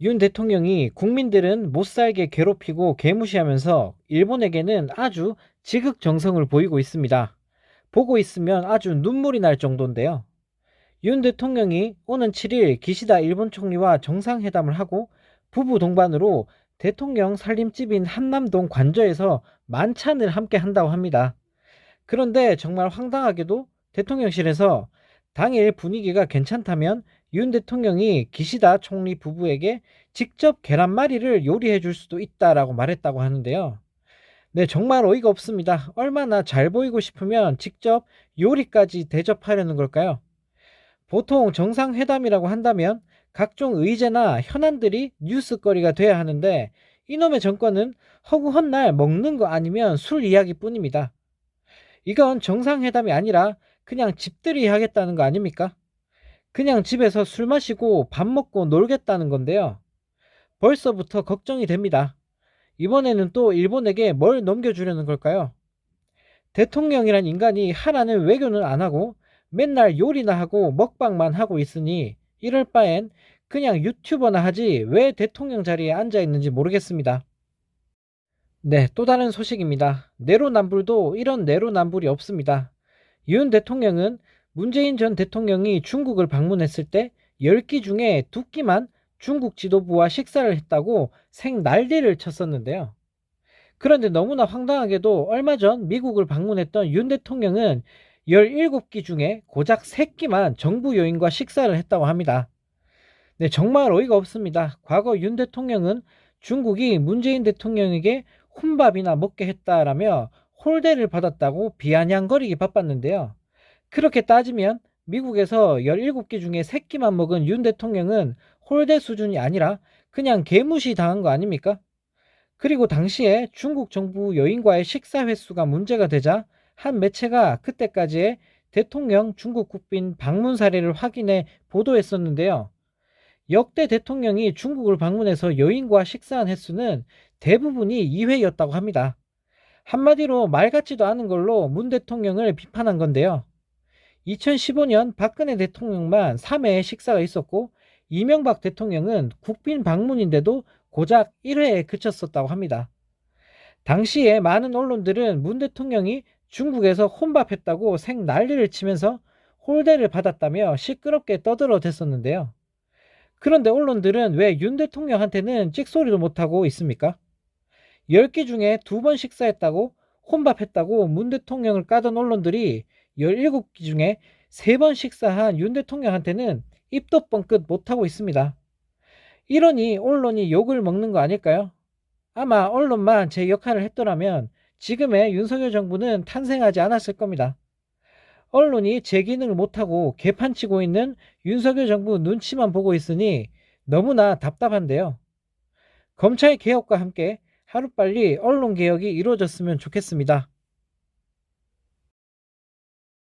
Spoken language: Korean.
윤 대통령이 국민들은 못 살게 괴롭히고 개무시하면서 일본에게는 아주 지극 정성을 보이고 있습니다. 보고 있으면 아주 눈물이 날 정도인데요. 윤 대통령이 오는 7일 기시다 일본 총리와 정상회담을 하고 부부 동반으로 대통령 살림집인 한남동 관저에서 만찬을 함께 한다고 합니다. 그런데 정말 황당하게도 대통령실에서 당일 분위기가 괜찮다면 윤 대통령이 기시다 총리 부부에게 직접 계란말이를 요리해 줄 수도 있다라고 말했다고 하는데요. 네, 정말 어이가 없습니다. 얼마나 잘 보이고 싶으면 직접 요리까지 대접하려는 걸까요? 보통 정상회담이라고 한다면 각종 의제나 현안들이 뉴스거리가 돼야 하는데 이놈의 정권은 허구한 날 먹는 거 아니면 술 이야기뿐입니다. 이건 정상회담이 아니라 그냥 집들이 하겠다는 거 아닙니까? 그냥 집에서 술 마시고 밥 먹고 놀겠다는 건데요. 벌써부터 걱정이 됩니다. 이번에는 또 일본에게 뭘 넘겨주려는 걸까요? 대통령이란 인간이 하라는 외교는 안 하고 맨날 요리나 하고 먹방만 하고 있으니 이럴 바엔 그냥 유튜버나 하지 왜 대통령 자리에 앉아 있는지 모르겠습니다. 네, 또 다른 소식입니다. 내로남불도 이런 내로남불이 없습니다. 윤 대통령은 문재인 전 대통령이 중국을 방문했을 때 10끼 중에 2끼만 중국 지도부와 식사를 했다고 생난리를 쳤었는데요. 그런데 너무나 황당하게도 얼마 전 미국을 방문했던 윤 대통령은 17끼 중에 고작 3끼만 정부 요인과 식사를 했다고 합니다. 네, 정말 어이가 없습니다. 과거 윤 대통령은 중국이 문재인 대통령에게 혼밥이나 먹게 했다라며 홀대를 받았다고 비아냥거리기 바빴는데요. 그렇게 따지면 미국에서 17개 중에 3끼만 먹은 윤 대통령은 홀대 수준이 아니라 그냥 개무시 당한 거 아닙니까? 그리고 당시에 중국 정부 여인과의 식사 횟수가 문제가 되자 한 매체가 그때까지의 대통령 중국 국빈 방문 사례를 확인해 보도했었는데요. 역대 대통령이 중국을 방문해서 여인과 식사한 횟수는 대부분이 2회였다고 합니다. 한마디로 말 같지도 않은 걸로 문 대통령을 비판한 건데요. 2015년 박근혜 대통령만 3회의 식사가 있었고 이명박 대통령은 국빈 방문인데도 고작 1회에 그쳤었다고 합니다. 당시에 많은 언론들은 문 대통령이 중국에서 혼밥했다고 생 난리를 치면서 홀대를 받았다며 시끄럽게 떠들어댔었는데요. 그런데 언론들은 왜 윤 대통령한테는 찍소리도 못하고 있습니까? 10개 중에 두 번 식사했다고 혼밥했다고 문 대통령을 까던 언론들이 17개 중에 3번 식사한 윤 대통령한테는 입도 뻥끗 못하고 있습니다. 이러니 언론이 욕을 먹는 거 아닐까요? 아마 언론만 제 역할을 했더라면 지금의 윤석열 정부는 탄생하지 않았을 겁니다. 언론이 제 기능을 못하고 개판치고 있는 윤석열 정부 눈치만 보고 있으니 너무나 답답한데요. 검찰 개혁과 함께 하루빨리 언론 개혁이 이루어졌으면 좋겠습니다.